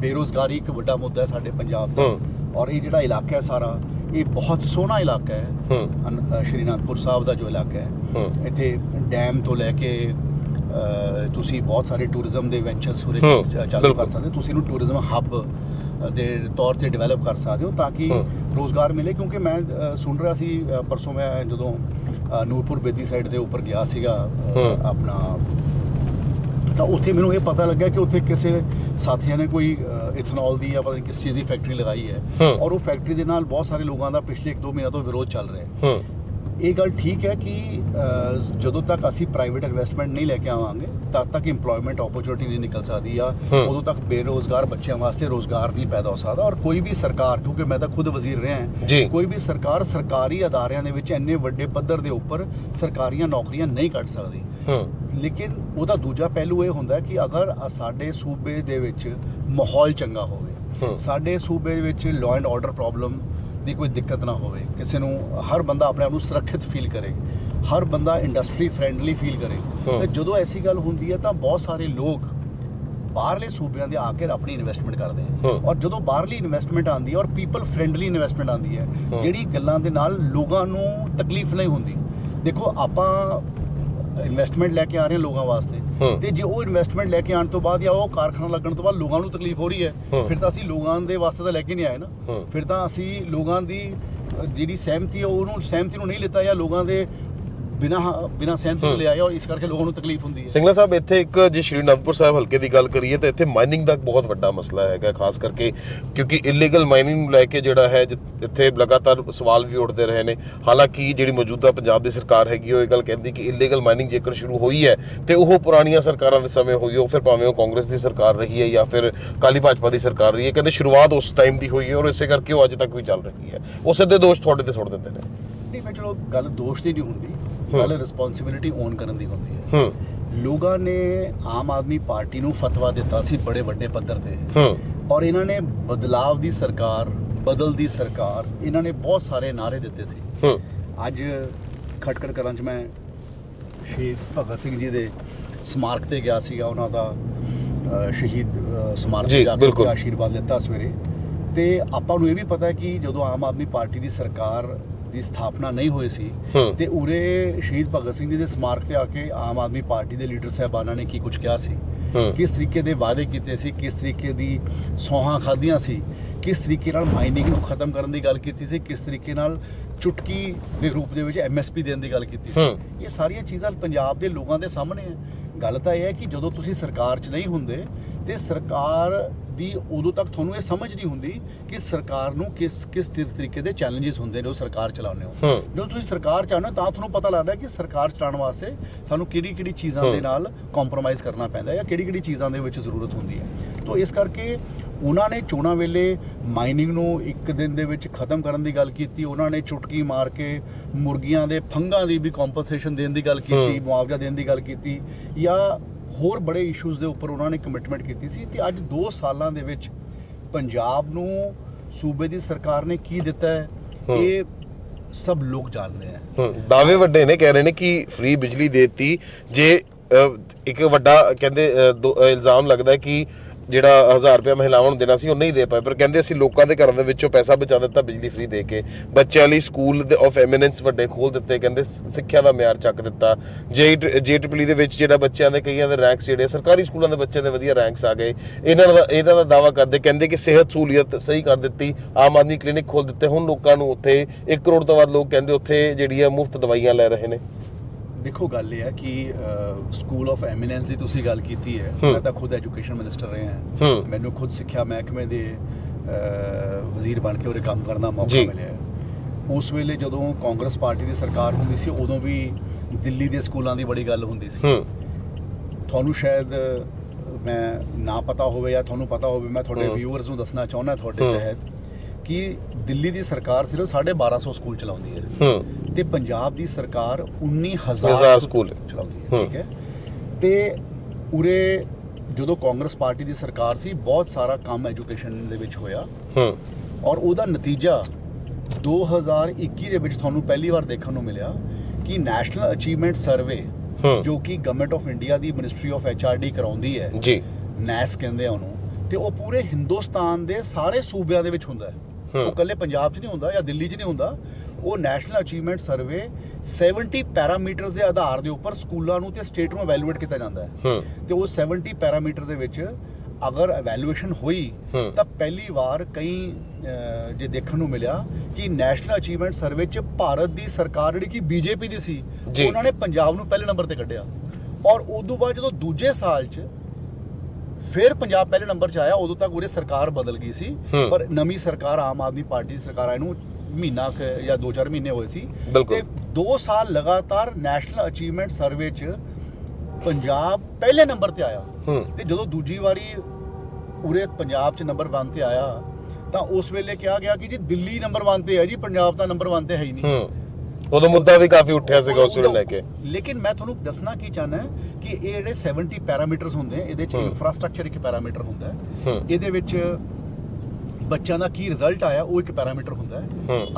ਬੇਰੋਜ਼ਗਾਰੀ ਇੱਕ ਵੱਡਾ ਮੁੱਦਾ ਹੈ ਸਾਡੇ ਪੰਜਾਬ ਦਾ। ਔਰ ਇਹ ਜਿਹੜਾ ਇਲਾਕਾ ਹੈ ਸਾਰਾ ਇਹ ਬਹੁਤ ਸੋਹਣਾ ਇਲਾਕਾ ਹੈ। ਸ਼੍ਰੀ ਅਨੰਦਪੁਰ ਸਾਹਿਬ ਦਾ ਜੋ ਇਲਾਕਾ ਹੈ। ਇੱਥੇ ਡੈਮ ਤੋਂ ਲੈ ਕੇ ਤੁਸੀਂ ਬਹੁਤ ਸਾਰੇ ਟੂਰਿਜ਼ਮ ਦੇ ਵੈਂਚਰਸ ਉਰੇ ਚਾਲੂ। ਕਰ ਸਕਦੇ ਹੋ ਤੁਸੀਂ ਇਹਨੂੰ ਟੂਰਿਜ਼ਮ ਹੱਬ ਦੇ ਤੌਰ ਤੇ ਡਿਵੈਲਪ ਕਰ ਸਕਦੇ ਹੋ ਤਾਂ ਕਿ। ਰੋਜ਼ਗਾਰ ਮਿਲੇ ਕਿਉਂਕਿ ਮੈਂ ਸੁਣ ਰਿਹਾ ਸੀ ਪਰਸੋਂ ਮੈਂ ਜਦੋਂ ਨੂਰਪੁਰ ਬੇਦੀ ਸਾਈਡ ਦੇ ਉੱਪਰ ਗਿਆ ਸੀਗਾ। ਆਪਣਾ ਤਾਂ ਉੱਥੇ ਮੈਨੂੰ ਇਹ ਪਤਾ ਲੱਗਿਆ ਕਿ ਉੱਥੇ ਕਿਸੇ ਸਾਥੀਆਂ ਨੇ ਕੋਈ ਇਥਨੋਲ ਦੀ ਜਾਂ ਪਤਾ ਨਹੀਂ ਕਿਸ ਚੀਜ਼ ਦੀ ਫੈਕਟਰੀ ਲਗਾਈ ਹੈ। ਔਰ ਉਹ ਫੈਕਟਰੀ ਦੇ ਨਾਲ ਬਹੁਤ ਸਾਰੇ ਲੋਕਾਂ ਦਾ ਪਿਛਲੇ 1-2 ਮਹੀਨਿਆਂ ਤੋਂ ਵਿਰੋਧ ਚੱਲ ਰਿਹਾ ਹੂੰ ਇਹ ਗੱਲ ਠੀਕ ਹੈ ਕਿ ਜਦੋਂ ਤੱਕ ਅਸੀਂ ਪ੍ਰਾਈਵੇਟ ਇਨਵੈਸਟਮੈਂਟ ਨਹੀਂ ਲੈ ਕੇ ਆਵਾਂਗੇ ਤਦ ਤੱਕ ਏਮਪਲੋਇਮੈਂਟ ਓਪਰਚੁਨਿਟੀ ਨਹੀਂ ਨਿਕਲ ਸਕਦੀ ਆ। ਉਦੋਂ ਤੱਕ ਬੇਰੋਜ਼ਗਾਰ ਬੱਚਿਆਂ ਵਾਸਤੇ ਰੋਜ਼ਗਾਰ ਨਹੀਂ ਪੈਦਾ ਹੋ ਸਕਦਾ ਔਰ ਕੋਈ ਵੀ ਸਰਕਾਰ ਕਿਉਂਕਿ ਮੈਂ ਤਾਂ ਖੁਦ ਵਜ਼ੀਰ ਰਿਹਾ। ਹਾਂ ਕੋਈ ਵੀ ਸਰਕਾਰ ਸਰਕਾਰੀ ਅਦਾਰਿਆਂ ਦੇ ਵਿੱਚ ਇੰਨੇ ਵੱਡੇ ਪੱਧਰ ਦੇ ਉੱਪਰ ਸਰਕਾਰੀਆਂ ਨੌਕਰੀਆਂ ਨਹੀਂ ਕੱਢ ਸਕਦੀ ਲੇਕਿਨ ਉਹਦਾ ਦੂਜਾ ਪਹਿਲੂ ਇਹ ਹੁੰਦਾ ਕਿ ਅਗਰ ਸਾਡੇ ਸੂਬੇ ਦੇ ਵਿੱਚ ਮਾਹੌਲ ਚੰਗਾ। ਹੋਵੇ ਸਾਡੇ ਸੂਬੇ ਵਿੱਚ ਲਾਅ ਐਂਡ ਆਰਡਰ ਪ੍ਰੋਬਲਮ ਦੀ ਕੋਈ ਦਿੱਕਤ ਨਾ ਹੋਵੇ ਕਿਸੇ ਨੂੰ ਹਰ ਬੰਦਾ ਆਪਣੇ ਆਪ ਨੂੰ ਸੁਰੱਖਿਅਤ ਫੀਲ ਕਰੇ ਹਰ ਬੰਦਾ ਇੰਡਸਟਰੀ ਫ੍ਰੈਂਡਲੀ ਫੀਲ ਕਰੇ। ਤੇ ਜਦੋਂ ਐਸੀ ਗੱਲ ਹੁੰਦੀ ਹੈ ਤਾਂ ਬਹੁਤ ਸਾਰੇ ਲੋਕ ਬਾਹਰਲੇ ਸੂਬਿਆਂ ਦੇ ਆ ਕੇ ਆਪਣੀ ਇਨਵੈਸਟਮੈਂਟ ਕਰਦੇ ਆ। ਔਰ ਜਦੋਂ ਬਾਹਰਲੀ ਇਨਵੈਸਟਮੈਂਟ ਆਉਂਦੀ ਹੈ ਔਰ ਪੀਪਲ ਫ੍ਰੈਂਡਲੀ ਇਨਵੈਸਟਮੈਂਟ ਆਉਂਦੀ ਹੈ। ਜਿਹੜੀ ਗੱਲਾਂ ਦੇ ਨਾਲ ਲੋਕਾਂ ਨੂੰ ਤਕਲੀਫ ਨਹੀਂ ਹੁੰਦੀ ਦੇਖੋ ਆਪਾਂ ਇਨਵੈਸਟਮੈਂਟ ਲੈ ਕੇ ਆ ਰਹੇ ਹਾਂ ਲੋਕਾਂ ਵਾਸਤੇ। ਤੇ ਜੇ ਉਹ ਇਨਵੈਸਟਮੈਂਟ ਲੈ ਕੇ ਆਉਣ ਤੋਂ ਬਾਅਦ ਜਾਂ ਉਹ ਕਾਰਖਾਨਾ ਲੱਗਣ ਤੋਂ ਬਾਅਦ ਲੋਕਾਂ ਨੂੰ ਤਕਲੀਫ ਹੋ ਰਹੀ ਹੈ। ਫਿਰ ਤਾਂ ਅਸੀਂ ਲੋਕਾਂ ਦੇ ਵਾਸਤੇ ਤਾਂ ਲੈ ਕੇ ਨਹੀਂ ਆਏ ਨਾ। ਫਿਰ ਤਾਂ ਅਸੀਂ ਲੋਕਾਂ ਦੀ ਜਿਹੜੀ ਸਹਿਮਤੀ ਹੈ ਉਹਨੂੰ ਸਹਿਮਤੀ ਨੂੰ ਨਹੀਂ ਲਿੱਤਾ ਜਾਂ ਲੋਕਾਂ ਦੇ ਬਿਨਾ ਬਿਨਾ ਸਹਿਮਤੀ ਤੋਂ। ਲਿਆਏ ਔਰ ਇਸ ਕਰਕੇ ਲੋਕਾਂ ਨੂੰ ਤਕਲੀਫ ਹੁੰਦੀ ਹੈ। ਸਿੰਗਲਾ ਸਾਹਿਬ ਇੱਥੇ ਇੱਕ ਜੇ ਸ਼੍ਰੀ ਅਨੰਦਪੁਰ ਸਾਹਿਬ ਹਲਕੇ ਦੀ ਗੱਲ ਕਰੀਏ ਤਾਂ ਇੱਥੇ ਮਾਈਨਿੰਗ ਦਾ ਬਹੁਤ ਵੱਡਾ ਮਸਲਾ ਹੈਗਾ ਖਾਸ ਕਰਕੇ ਕਿਉਂਕਿ ਇਲੀਗਲ ਮਾਈਨਿੰਗ ਨੂੰ ਲੈ ਕੇ ਜਿਹੜਾ ਹੈ ਇੱਥੇ ਲਗਾਤਾਰ ਸਵਾਲ ਵੀ ਉੱਠਦੇ ਰਹੇ ਨੇ। ਹਾਲਾਂਕਿ ਜਿਹੜੀ ਮੌਜੂਦਾ ਪੰਜਾਬ ਦੀ ਸਰਕਾਰ ਹੈਗੀ ਉਹ ਇਹ ਗੱਲ ਕਹਿੰਦੀ ਕਿ ਇਲੀਗਲ ਮਾਈਨਿੰਗ ਜੇਕਰ ਸ਼ੁਰੂ ਹੋਈ ਹੈ ਤੇ ਉਹ ਪੁਰਾਣੀਆਂ ਸਰਕਾਰਾਂ ਦੇ ਸਮੇਂ ਹੋਈ ਉਹ ਫਿਰ ਭਾਵੇਂ ਉਹ ਕਾਂਗਰਸ ਦੀ ਸਰਕਾਰ ਰਹੀ ਹੈ ਜਾਂ ਫਿਰ ਕਾਲੀ ਭਾਜਪਾ ਦੀ ਸਰਕਾਰ ਰਹੀ ਹੈ ਕਹਿੰਦੇ ਸ਼ੁਰੂਆਤ ਉਸ ਟਾਈਮ ਦੀ ਹੋਈ ਹੈ ਔਰ ਇਸੇ ਕਰਕੇ ਉਹ ਅੱਜ ਤੱਕ ਵੀ ਚੱਲ ਰਹੀ ਹੈ। ਉਹ ਸਿੱਧੇ ਦੋਸ਼ ਤੁਹਾਡੇ ਤੇ ਸੁੱਟ ਦਿੰਦੇ ਨੇ। ਨਹੀਂ ਮੈਂ ਚਲੋ ਗੱਲ ਦੋਸ਼ ਦੀ ਨਹੀਂ ਹੁੰਦੀ। ਗੱਲ ਰਿਸਪੌਂਸਿਬਿਲਿਟੀ ਓਨ ਕਰਨ ਦੀ ਹੁੰਦੀ ਹੈ। ਹੂੰ। ਲੋਕਾਂ ਨੇ ਆਮ ਆਦਮੀ ਪਾਰਟੀ ਨੂੰ ਫਤਵਾ ਦਿੱਤਾ ਸੀ ਬੜੇ ਵੱਡੇ ਪੱਧਰ ਤੇ। ਹੂੰ। ਔਰ ਇਹਨਾਂ ਨੇ ਬਦਲਾਵ ਦੀ ਸਰਕਾਰ ਬਦਲ ਦੀ ਸਰਕਾਰ ਇਹਨਾਂ ਨੇ ਬਹੁਤ ਸਾਰੇ ਨਾਰੇ ਦਿੱਤੇ ਸੀ। ਹੂੰ। ਅੱਜ ਖਟਕੜ ਕਲਾਂ 'ਚ ਮੈਂ ਸ਼ਹੀਦ ਭਗਤ ਸਿੰਘ ਜੀ ਦੇ ਸਮਾਰਕ ਤੇ ਗਿਆ ਸੀਗਾ ਉਹਨਾਂ ਦਾ ਅ, ਸ਼ਹੀਦ ਅ, ਸਮਾਰਕ ਜੀ, ਤੇ ਜਾ ਕੇ ਬਿਲਕੁਲ। ਆਸ਼ੀਰਵਾਦ ਲਿੱਤਾ ਸਵੇਰੇ। ਤੇ ਆਪਾਂ ਨੂੰ ਇਹ ਵੀ ਪਤਾ ਹੈ ਕਿ ਜਦੋਂ ਆਮ ਆਦਮੀ ਪਾਰਟੀ ਦੀ ਸਰਕਾਰ ਦੀ ਸਥਾਪਨਾ ਨਹੀਂ ਹੋਈ ਸੀ। ਤੇ ਉਰੇ ਸ਼ਹੀਦ ਭਗਤ ਸਿੰਘ ਜੀ ਦੇ ਸਮਾਰਕ ਤੇ ਆ ਕੇ ਆਮ ਆਦਮੀ ਪਾਰਟੀ ਦੇ ਲੀਡਰ ਸਾਹਿਬਾਨਾਂ ਨੇ ਕੀ ਕੁਝ ਕਿਹਾ ਸੀ। ਕਿਸ ਤਰੀਕੇ ਦੇ ਵਾਅਦੇ ਕੀਤੇ ਸੀ? ਕਿਸ ਤਰੀਕੇ ਦੀ ਸੌਹਾਂ ਖਾਧੀਆਂ ਸੀ? ਕਿਸ ਤਰੀਕੇ ਨਾਲ ਮਾਈਨਿੰਗ ਨੂੰ ਖਤਮ ਕਰਨ ਦੀ ਗੱਲ ਕੀਤੀ ਸੀ? ਕਿਸ ਤਰੀਕੇ ਨਾਲ ਚੁਟਕੀ ਦੇ ਰੂਪ ਦੇ ਵਿੱਚ ਐਮਐਸਪੀ ਦੇਣ ਦੀ ਗੱਲ ਕੀਤੀ ਸੀ। ਇਹ ਸਾਰੀਆਂ ਚੀਜ਼ਾਂ ਪੰਜਾਬ ਦੇ ਲੋਕਾਂ ਦੇ ਸਾਹਮਣੇ ਹੈ ਗੱਲ ਤਾਂ ਇਹ ਹੈ ਕਿ ਜਦੋਂ ਤੁਸੀਂ ਸਰਕਾਰ 'ਚ ਨਹੀਂ ਹੁੰਦੇ ਤੇ ਸਰਕਾਰ ਦੀ ਉਦੋਂ ਤੱਕ ਤੁਹਾਨੂੰ ਇਹ ਸਮਝ ਨਹੀਂ ਹੁੰਦੀ ਕਿ ਸਰਕਾਰ ਨੂੰ ਕਿਸ ਕਿਸ ਤਿਰ- ਤਰੀਕੇ ਦੇ ਚੈਲੰਜਸ ਹੁੰਦੇ ਨੇ ਉਹ ਸਰਕਾਰ ਚਲਾਉਂਦੇ ਹੋ। ਜਦੋਂ ਤੁਸੀਂ ਸਰਕਾਰ ਚਾਹੁੰਦੇ ਹੋ ਤਾਂ ਤੁਹਾਨੂੰ ਪਤਾ ਲੱਗਦਾ ਕਿ ਸਰਕਾਰ ਚਲਾਉਣ ਵਾਸਤੇ ਸਾਨੂੰ ਕਿਹੜੀ ਕਿਹੜੀ ਚੀਜ਼ਾਂ ਦੇ। ਨਾਲ ਕੰਪਰੋਮਾਈਜ਼ ਕਰਨਾ ਪੈਂਦਾ ਹੈ ਜਾਂ ਕਿਹੜੀ ਕਿਹੜੀ ਚੀਜ਼ਾਂ ਦੇ ਵਿੱਚ ਜ਼ਰੂਰਤ ਹੁੰਦੀ ਹੈ ਤੋਂ ਇਸ ਕਰਕੇ ਉਹਨਾਂ ਨੇ ਚੋਣਾਂ ਵੇਲੇ ਮਾਈਨਿੰਗ ਨੂੰ ਇੱਕ ਦਿਨ ਦੇ ਵਿੱਚ ਖਤਮ ਕਰਨ ਦੀ ਗੱਲ ਕੀਤੀ ਉਹਨਾਂ ਨੇ ਚੁਟਕੀ ਮਾਰ ਕੇ ਮੁਰਗੀਆਂ ਦੇ ਫੰਗਾਂ ਦੀ ਵੀ ਕੰਪਨਸੇਸ਼ਨ ਦੇਣ ਦੀ ਗੱਲ ਕੀਤੀ। ਮੁਆਵਜ਼ਾ ਦੇਣ ਦੀ ਗੱਲ ਕੀਤੀ ਜਾਂ ਹੋਰ ਬੜੇ ਇਸ਼ੂਜ਼ ਦੇ ਉੱਪਰ ਉਹਨਾਂ ਨੇ ਕਮਿਟਮੈਂਟ ਕੀਤੀ ਸੀ ਤੇ ਅੱਜ 2 ਸਾਲਾਂ ਦੇ ਵਿੱਚ ਪੰਜਾਬ ਨੂੰ ਸੂਬੇ ਦੀ ਸਰਕਾਰ ਨੇ ਕੀ ਦਿੱਤਾ ਹੈ। ਇਹ ਸਭ ਲੋਕ ਜਾਣਦੇ ਆ। ਦਾਅਵੇ ਵੱਡੇ ਨੇ ਕਹਿ ਰਹੇ ਨੇ ਕਿ ਫ੍ਰੀ ਬਿਜਲੀ ਦੇਤੀ। ਜੇ ਇੱਕ ਵੱਡਾ ਕਹਿੰਦੇ ਦੋ- ਇਲਜ਼ਾਮ ਲੱਗਦਾ ਕਿ ਜਿਹੜਾ 1000 ਰੁਪਏ ਮਹਿਲਾਵਾਂ ਨੂੰ ਦੇਣਾ ਸੀ, ਉਹ ਨਹੀਂ ਦੇ ਪਾਏ। ਪਰ ਕਹਿੰਦੇ ਅਸੀਂ ਲੋਕਾਂ ਦੇ ਘਰਾਂ ਦੇ ਵਿੱਚੋਂ ਪੈਸਾ ਬਚਾ ਦਿੱਤਾ, ਬਿਜਲੀ ਫ੍ਰੀ ਦੇ ਕੇ। ਬੱਚਿਆਂ ਲਈ ਸਕੂਲ ਦੇ ਆਫ ਐਮੀਨੈਂਸ ਵੱਡੇ ਖੋਲ ਦਿੱਤੇ, ਕਹਿੰਦੇ ਸਿੱਖਿਆ ਦਾ ਮਿਆਰ ਚੱਕ ਦਿੱਤਾ। ਜੇ ਜੇਟਪਲੀ e ਦੇ ਵਿੱਚ ਜਿਹੜਾ ਬੱਚਿਆਂ ਦੇ ਕਈਆਂ ਦੇ ਰੈਂਕਸ ਜਿਹੜੇ ਸਰਕਾਰੀ ਸਕੂਲਾਂ ਦੇ ਬੱਚਿਆਂ ਦੇ ਵਧੀਆ ਰੈਂਕਸ ਆ ਗਏ। ਇਹਨਾਂ ਦਾ ਇਹਨਾਂ ਦਾ ਦਾਵਾ ਕਰਦੇ, ਕਹਿੰਦੇ ਕਿ ਸਿਹਤ ਸਹੂਲੀਅਤ ਸਹੀ ਕਰ ਦਿੱਤੀ, ਆਮ ਆਦਮੀ ਕਲੀਨਿਕ ਖੋਲ ਦਿੱਤੇ। ਹੁਣ ਲੋਕਾਂ ਨੂੰ ਉੱਥੇ 1 ਕਰੋੜ ਤੋਂ ਵੱਧ ਲੋਕ ਕਹਿੰਦੇ ਉੱਥੇ ਜਿਹੜੀ ਆ ਮੁਫਤ ਦਵਾਈਆਂ ਲੈ ਰਹੇ ਨੇ। ਦੇਖੋ ਗੱਲ ਇਹ ਹੈ ਕਿ ਸਕੂਲ ਆਫ ਐਮੀਨੈਂਸ ਦੀ ਤੁਸੀਂ ਗੱਲ ਕੀਤੀ ਹੈ। ਮੈਂ ਤਾਂ ਖੁਦ ਐਜੂਕੇਸ਼ਨ ਮਿਨਿਸਟਰ ਰਿਹਾ ਹੂੰ। ਮੈਨੂੰ ਖੁਦ ਸਿੱਖਿਆ ਮਹਿਕਮੇ ਦੇ ਵਜ਼ੀਰ ਬਣ ਕੇ ਉਰੇ ਕੰਮ ਕਰਨ ਦਾ ਮੌਕਾ। ਮਿਲਿਆ। ਉਸ ਵੇਲੇ ਜਦੋਂ ਕਾਂਗਰਸ ਪਾਰਟੀ ਦੀ ਸਰਕਾਰ ਹੁੰਦੀ ਸੀ ਉਦੋਂ ਵੀ ਦਿੱਲੀ ਦੇ ਸਕੂਲਾਂ ਦੀ ਬੜੀ ਗੱਲ ਹੁੰਦੀ ਸੀ ਤੁਹਾਨੂੰ ਸ਼ਾਇਦ ਮੈਂ ਨਾ ਪਤਾ ਹੋਵੇ ਜਾਂ ਤੁਹਾਨੂੰ ਪਤਾ ਹੋਵੇ ਮੈਂ ਤੁਹਾਡੇ। ਵਿਊਅਰਸ ਨੂੰ ਦੱਸਣਾ ਚਾਹੁੰਦਾ ਤੁਹਾਡੇ। ਤਹਿਤ ਕਿ ਦਿੱਲੀ ਦੀ ਸਰਕਾਰ ਸਿਰਫ 1250 ਸਕੂਲ ਚਲਾਉਂਦੀ ਹੂੰ ਤੇ ਪੰਜਾਬ ਦੀ ਸਰਕਾਰ 19000 ਹਜ਼ਾਰ ਸਕੂਲ ਚਲਾਉਂਦੀ ਹੈ। ਠੀਕ ਹੈ ਤੇ ਉਰੇ ਜਦੋਂ ਕਾਂਗਰਸ ਪਾਰਟੀ ਦੀ ਸਰਕਾਰ ਸੀ ਬਹੁਤ ਸਾਰਾ ਕੰਮ ਐਜੂਕੇਸ਼ਨ ਦੇ ਵਿੱਚ ਹੋਇਆ ਹੂੰ ਔਰ ਉਹਦਾ ਨਤੀਜਾ 2021 ਦੇ ਵਿੱਚ ਤੁਹਾਨੂੰ ਪਹਿਲੀ ਵਾਰ ਦੇਖਣ ਨੂੰ ਮਿਲਿਆ ਕਿ ਨੈਸ਼ਨਲ ਅਚੀਵਮੈਂਟ ਸਰਵੇ। ਜੋ ਕਿ ਗਵਰਨਮੈਂਟ ਆਫ ਇੰਡੀਆ ਦੀ ਮਿਨਿਸਟਰੀ ਆਫ ਐਚਆਰਡੀ ਕਰਾਉਂਦੀ ਹੈ ਜੀ ਨੈਸ ਕਹਿੰਦੇ ਆ ਉਹਨੂੰ ਤੇ ਉਹ ਪੂਰੇ ਹਿੰਦੁਸਤਾਨ ਦੇ ਸਾਰੇ ਸੂਬਿਆਂ ਦੇ ਵਿੱਚ ਹੁੰਦਾ ਹੈ ਹੂੰ। ਉਹ ਇਕੱਲੇ ਪੰਜਾਬ 'ਚ ਨਹੀਂ ਹੁੰਦਾ ਜਾਂ ਦਿੱਲੀ 'ਚ ਨਹੀਂ ਹੁੰਦਾ ਉਹ ਨੈਸ਼ਨਲ ਅਚੀਵਮੈਂਟ ਸਰਵੇ 70 ਪੈਰਾਮੀਟਰਸ ਦੇ ਆਧਾਰ ਦੇ ਉੱਪਰ ਸਕੂਲਾਂ ਨੂੰ ਤੇ ਸਟੇਟ ਨੂੰ ਇਵੈਲੂਏਟ ਕੀਤਾ ਜਾਂਦਾ ਹੈ ਤੇ ਉਹ 70 ਪੈਰਾਮੀਟਰ ਦੇ ਵਿੱਚ ਅਗਰ ਇਵੈਲੂਏਸ਼ਨ ਹੋਈ। ਤਾਂ ਪਹਿਲੀ ਵਾਰ ਕਈ ਜੇ ਦੇਖਣ ਨੂੰ ਮਿਲਿਆ ਕਿ ਨੈਸ਼ਨਲ ਅਚੀਵਮੈਂਟ ਸਰਵੇ 'ਚ ਭਾਰਤ ਦੀ ਸਰਕਾਰ ਜਿਹੜੀ ਕਿ ਬੀਜੇਪੀ ਦੀ ਸੀ। ਉਹਨਾਂ ਨੇ ਪੰਜਾਬ ਨੂੰ ਪਹਿਲੇ ਨੰਬਰ ਤੇ ਕੱਢਿਆ ਔਰ ਉਦੋਂ ਬਾਅਦ ਜਦੋਂ ਦੂਜੇ ਸਾਲ 'ਚ ਫਿਰ ਪੰਜਾਬ ਪਹਿਲੇ ਨੰਬਰ 'ਚ ਆਇਆ ਉਦੋਂ ਤੱਕ ਉਹਦੀ ਸਰਕਾਰ ਬਦਲ ਗਈ ਸੀ। ਪਰ ਨਵੀਂ ਸਰਕਾਰ ਆਮ ਆਦਮੀ ਪਾਰਟੀ ਦੀ ਸਰਕਾਰ ਆਈ ਨੂੰ ਮਹੀਨਾ ਕੁ ਜਾਂ 2-4 ਮਹੀਨੇ ਹੋਏ ਸੀ। ਬਿਲਕੁਲ। ਤੇ 2 ਸਾਲ ਲਗਾਤਾਰ ਨੈਸ਼ਨਲ ਅਚੀਵਮੈਂਟ ਸਰਵੇ 'ਚ ਪੰਜਾਬ ਪਹਿਲੇ ਨੰਬਰ ਤੇ ਆਇਆ। ਹੂੰ। ਤੇ ਜਦੋਂ ਦੂਜੀ ਵਾਰੀ ਉਰੇ ਪੰਜਾਬ 'ਚ ਨੰਬਰ 1 ਤੇ ਆਇਆ ਤਾਂ ਉਸ ਵੇਲੇ ਕਿਹਾ ਗਿਆ ਕਿ ਜੀ ਦਿੱਲੀ ਨੰਬਰ 1 ਤੇ ਹੈ ਜੀ ਪੰਜਾਬ ਤਾਂ ਨੰਬਰ 1 ਤੇ ਹੈ ਹੀ ਨਹੀਂ। ਹੂੰ। ਉਦੋਂ ਮੁੱਦਾ ਵੀ ਕਾਫੀ ਉੱਠਿਆ ਸੀਗਾ ਉਸ ਨੂੰ ਲੈ ਕੇ। ਲੇਕਿਨ ਮੈਂ ਤੁਹਾਨੂੰ ਦੱਸਣਾ ਕੀ ਚਾਹਨਾ ਹੈ ਕਿ ਇਹ ਜਿਹੜੇ 70 ਪੈਰਾਮੀਟਰਸ ਹੁੰਦੇ ਆ ਇਹਦੇ ਚ ਹਮ। ਇਨਫਰਾਸਟ੍ਰਕਚਰ ਇੱਕ ਪੈਰਾਮੀਟਰ ਹੁੰਦਾ ਹੈ। ਹੂੰ। ਇਹਦੇ ਵਿੱਚ ਬੱਚਿਆਂ ਦਾ ਕੀ ਰਿਜ਼ਲਟ ਆਇਆ ਉਹ ਇੱਕ ਪੈਰਾਮੀਟਰ ਹੁੰਦਾ ਹੈ।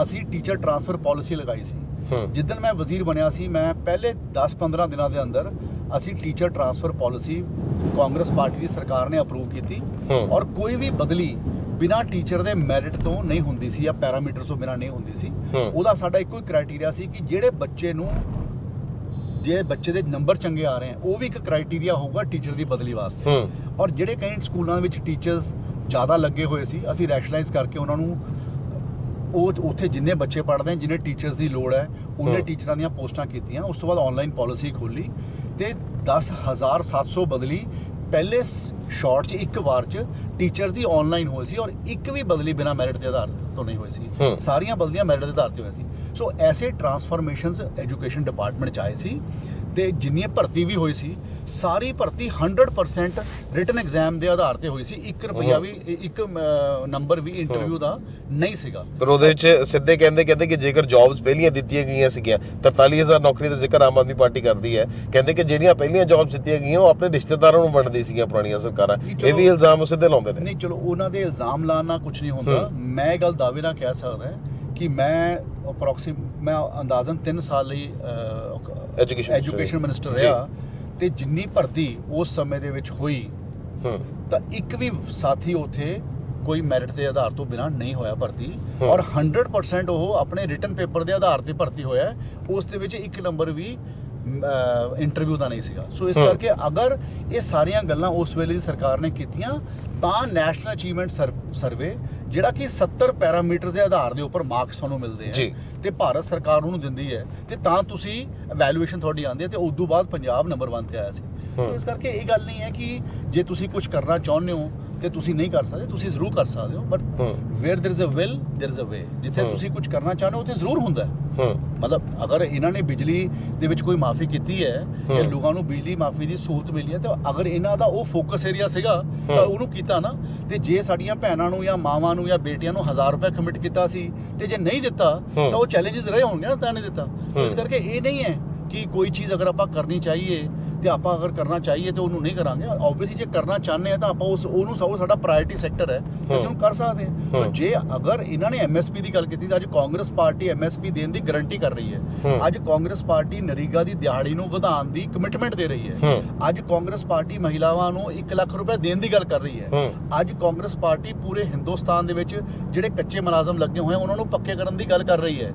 ਅਸੀਂ ਟੀਚਰ ਟਰਾਂਸਫਰ ਪਾਲਿਸੀ ਲਗਾਈ ਸੀ। ਹੂੰ। ਜਿੱਦਣ ਮੈਂ ਵਜ਼ੀਰ ਬਣਿਆ ਸੀ ਮੈਂ ਪਹਿਲੇ 10-15 ਦਿਨਾਂ ਦੇ ਅੰਦਰ ਅਸੀਂ teacher transfer policy Congress party ਦੀ ਸਰਕਾਰ ਨੇ ਅਪਰੂਵ ਕੀਤੀ। ਔਰ ਕੋਈ ਵੀ ਬਦਲੀ ਬਿਨਾ ਟੀਚਰ ਦੇ ਮੈਰਿਟ ਤੋਂ ਨਹੀਂ ਹੁੰਦੀ ਸੀ ਜਾਂ ਪੈਰਾਮੀਟਰ ਤੋਂ ਬਿਨਾ ਨਹੀਂ ਹੁੰਦੀ ਸੀ। ਉਹਦਾ ਸਾਡਾ ਇੱਕੋ ਹੀ ਕ੍ਰਾਈਟੇਰੀਆ ਸੀ ਕਿ ਜਿਹੜੇ ਬੱਚੇ ਨੂੰ ਜੇ ਬੱਚੇ ਦੇ ਨੰਬਰ ਚੰਗੇ ਆ ਰਹੇ ਆ ਉਹ ਵੀ ਇੱਕ ਕ੍ਰਾਈਟੇਰੀਆ ਹੋਊਗਾ ਟੀਚਰ ਦੀ ਬਦਲੀ ਵਾਸਤੇ। ਔਰ ਜਿਹੜੇ ਕਈ ਸਕੂਲਾਂ ਵਿੱਚ ਟੀਚਰਸ ਜ਼ਿਆਦਾ ਲੱਗੇ ਹੋਏ ਸੀ ਅਸੀਂ ਰੈਸ਼ਨਲਾਈਜ਼ ਕਰਕੇ ਉਹਨਾਂ ਨੂੰ ਉਹ ਉੱਥੇ ਜਿੰਨੇ ਬੱਚੇ ਪੜ੍ਹਦੇ ਨੇ ਜਿੰਨੇ ਟੀਚਰਸ ਦੀ ਲੋੜ ਹੈ ਉਹਨੇ। ਟੀਚਰਾਂ ਦੀਆਂ ਪੋਸਟਾਂ ਕੀਤੀਆਂ। ਉਸ ਤੋਂ ਬਾਅਦ ਆਨਲਾਈਨ ਪਾਲਿਸੀ ਖੋਲੀ ਤੇ 10700 ਬਦਲੀ ਪਹਿਲੇ ਸ਼ਾਰਟ 'ਚ ਇੱਕ ਵਾਰ 'ਚ ਟੀਚਰਸ ਦੀ ਆਨਲਾਈਨ ਹੋਈ ਸੀ ਔਰ ਇੱਕ ਵੀ ਬਦਲੀ ਬਿਨਾ ਮੈਰਿਟ ਦੇ ਆਧਾਰ ਤੋਂ ਨਹੀਂ ਹੋਈ ਸੀ। ਸਾਰੀਆਂ ਬਦਲੀਆਂ ਮੈਰਿਟ ਦੇ ਆਧਾਰ ਤੇ ਹੋਈਆਂ ਸੀ। ਸੋ ਐਸੇ ਟਰਾਂਸਫਰਮੇਸ਼ਨਸ ਐਜੂਕੇਸ਼ਨ ਡਿਪਾਰਟਮੈਂਟ 'ਚ ਆਏ ਸੀ ਤੇ ਜਿੰਨੀ ਭਰਤੀ ਵੀ ਹੋਈ ਸੀ ਸਾਰੀ ਭਰਤੀ 100% ਰਿਟਨ ਐਗਜ਼ਾਮ ਦੇ ਆਧਾਰ ਤੇ ਹੋਈ ਸੀ। 1 ਰੁਪਿਆ। ਵੀ ਇੱਕ ਨੰਬਰ ਵੀ ਇੰਟਰਵਿਊ ਦਾ ਨਹੀਂ ਸੀਗਾ। ਪਰ ਉਹਦੇ ਵਿੱਚ ਸਿੱਧੇ ਕਹਿੰਦੇ ਕਹਿੰਦੇ ਕਿ ਜੇਕਰ ਜੌਬਸ ਪਹਿਲੀਆਂ ਦਿੱਤੀਆਂ ਗਈਆਂ ਸੀਗੀਆਂ 43000 ਨੌਕਰੀ ਦਾ ਜ਼ਿਕਰ ਆਮ ਆਦਮੀ ਪਾਰਟੀ ਕਰਦੀ ਹੈ ਕਹਿੰਦੇ ਕਿ ਜਿਹੜੀਆਂ ਪਹਿਲੀਆਂ ਜੌਬਸ ਦਿੱਤੀਆਂ ਗਈਆਂ ਉਹ ਆਪਣੇ ਰਿਸ਼ਤੇਦਾਰਾਂ ਨੂੰ ਵੰਡਦੀ ਸੀਗੀਆਂ ਪੁਰਾਣੀਆਂ ਸਰਕਾਰਾਂ। ਇਹ। ਵੀ ਇਲਜ਼ਾਮ ਸਿੱਧੇ ਲਾਉਂਦੇ ਨੇ। ਨਹੀਂ ਚਲੋ ਉਹਨਾਂ ਦੇ ਇਲਜ਼ਾਮ ਲਾਉਣ ਨਾਲ ਕੁਝ ਨਹੀਂ ਹੁੰਦਾ। ਮੈਂ ਇਹ ਗੱਲ ਦਾਅਵੇ ਨਾਲ ਕਹਿ ਸਕਦਾ ਕਿ ਮੈਂ ਅਪਰੋਕਸੀਮ ਮੈਂ ਅੰਦਾਜ਼ਨ 3 ਸਾਲ ਲਈ Education ਐਜੂਕੇਸ਼ਨ ਮਿਨਿਸਟਰ। ਰਿਹਾ ਤੇ ਜਿੰਨੀ ਭਰਤੀ ਉਸ ਸਮੇਂ ਦੇ ਵਿੱਚ ਹੋਈ ਹੂੰ ਤਾਂ ਇੱਕ ਵੀ ਸਾਥੀ ਉਥੇ ਕੋਈ ਮੈਰਿਟ ਦੇ ਆਧਾਰ ਤੋਂ ਬਿਨਾ ਨਹੀਂ ਹੋਇਆ ਭਰਤੀ। ਔਰ 100% ਉਹ ਆਪਣੇ ਰਿਟਨ ਪੇਪਰ ਦੇ ਆਧਾਰ ਤੇ ਭਰਤੀ ਹੋਇਆ। ਉਸ ਦੇ ਵਿੱਚ ਇੱਕ ਨੰਬਰ ਵੀ ਇੰਟਰਵਿਊ ਦਾ ਨਹੀਂ ਸੀਗਾ ਸੋ ਇਸ। ਕਰਕੇ ਅਗਰ ਇਹ ਸਾਰੀਆਂ ਗੱਲਾਂ ਉਸ ਵੇਲੇ ਦੀ ਸਰਕਾਰ ਨੇ ਕੀਤੀਆਂ ਤਾਂ ਨੈਸ਼ਨਲ ਅਚੀਵਮੈਂਟ ਸਰਵੇ ਜਿਹੜਾ ਕਿ 70 ਪੈਰਾਮੀਟਰਸ ਦੇ ਆਧਾਰ ਦੇ ਉੱਪਰ ਮਾਰਕਸ ਤੁਹਾਨੂੰ ਮਿਲਦੇ। ਆ ਤੇ ਭਾਰਤ ਸਰਕਾਰ ਉਹਨੂੰ ਦਿੰਦੀ ਹੈ ਤੇ ਤਾਂ ਤੁਸੀਂ ਇਵੈਲੂਏਸ਼ਨ ਤੁਹਾਡੀ ਆਉਂਦੀ ਹੈ ਤੇ ਉਸ ਤੋਂ ਬਾਅਦ ਪੰਜਾਬ ਨੰਬਰ 1 ਤੇ ਆਇਆ ਸੀ। ਇਸ ਕਰਕੇ ਇਹ ਗੱਲ ਨਹੀਂ ਹੈ ਕਿ ਜੇ ਤੁਸੀਂ ਕੁਝ ਕਰਨਾ ਚਾਹੁੰਦੇ ਹੋ ਤੇ ਤੁਸੀਂ ਨਹੀਂ ਕਰ ਸਕਦੇ ਤੁਸੀਂ ਜ਼ਰੂਰ ਕਰ ਸਕਦੇ ਹੋ but hmm. Where there is a will there is a way ਜਿੱਥੇ ਹਮ। ਤੁਸੀਂ ਕੁਝ ਕਰਨਾ ਚਾਹੁੰਦੇ ਹੋ ਉੱਥੇ ਜ਼ਰੂਰ ਹੁੰਦਾ ਹੈ ਹੂੰ ਮਤਲਬ ਅਗਰ ਇਹਨਾਂ ਨੇ ਬਿਜਲੀ ਦੇ ਵਿੱਚ ਕੋਈ ਮਾਫੀ ਕੀਤੀ ਹੈ ਜਾਂ ਹਮ। ਲੋਕਾਂ ਨੂੰ ਬਿਜਲੀ ਮਾਫੀ ਦੀ ਸਹੂਲਤ ਮਿਲੀ ਹੈ ਤਾਂ ਅਗਰ ਇਹਨਾਂ ਦਾ ਉਹ ਫੋਕਸ ਏਰੀਆ ਸੀਗਾ ਤਾਂ ਹਮ। ਉਹਨੂੰ ਕੀਤਾ ਨਾ ਤੇ ਜੇ ਸਾਡੀਆਂ ਭੈਣਾਂ ਨੂੰ ਜਾਂ ਮਾਵਾਂ ਨੂੰ ਜਾਂ ਬੇਟੀਆਂ ਨੂੰ 1000 ਰੁਪਏ ਕਮਿਟ ਕੀਤਾ ਸੀ ਤੇ ਜੇ ਨਹੀਂ ਦਿੱਤਾ ਹਮ। ਤਾਂ ਉਹ ਚੈਲੰਜਸ ਰਹੇ ਹੋਣਗੇ ਨਾ ਤਾਂ ਨਹੀਂ ਦਿੱਤਾ ਸੋ ਇਸ ਹਮ। ਕਰਕੇ ਇਹ ਨਹੀਂ ਹੈ ਕਿ ਕੋਈ ਚੀਜ਼ ਅਗਰ ਆਪਾਂ ਕਰਨੀ ਚਾਹੀਏ ਤੇ ਆਪਾਂ ਅਗਰ ਕਰਨਾ ਚਾਹੀਏ ਤੇ ਉਹਨੂੰ ਨਹੀਂ ਕਰਾਂਗੇ ਆਬਵੀਅਸਲੀ ਜੇ ਕਰਨਾ ਚਾਹੁੰਦੇ ਆ ਤਾਂ ਆਪਾਂ ਉਸ ਉਹਨੂੰ ਸਭ ਸਾਡਾ ਪ੍ਰਾਇੋਰਟੀ ਸੈਕਟਰ ਹੈ ਅਸੀਂ ਉਹਨੂੰ ਕਰ ਸਕਦੇ ਹਾਂ। ਤਾਂ ਜੇ ਅਗਰ ਇਹਨਾਂ ਨੇ ਐਮਐਸਪੀ ਦੀ ਗੱਲ ਕੀਤੀ ਸੀ ਅੱਜ ਕਾਂਗਰਸ ਪਾਰਟੀ ਐਮਐਸਪੀ ਦੇਣ ਦੀ ਗਾਰੰਟੀ ਕਰ ਰਹੀ ਹੈ। ਅੱਜ ਕਾਂਗਰਸ ਪਾਰਟੀ ਨਰੇਗਾ ਦੀ ਦਿਹਾੜੀ ਨੂੰ ਵਧਾਉਣ ਦੀ ਕਮਿਟਮੈਂਟ ਦੇ ਰਹੀ ਹੈ। ਅੱਜ ਕਾਂਗਰਸ ਪਾਰਟੀ ਮਹਿਲਾਵਾਂ ਨੂੰ 1 ਲੱਖ ਰੁਪਏ ਦੇਣ ਦੀ ਗੱਲ ਕਰ ਰਹੀ ਹੈ। ਅੱਜ ਕਾਂਗਰਸ ਪਾਰਟੀ ਪੂਰੇ ਹਿੰਦੁਸਤਾਨ ਦੇ ਵਿੱਚ ਜਿਹੜੇ ਕੱਚੇ ਮੁਲਾਜ਼ਮ ਲੱਗੇ ਹੋਏ ਉਹਨਾਂ ਨੂੰ ਪੱਕੇ ਕਰਨ ਦੀ ਗੱਲ ਕਰ ਰਹੀ ਹੈ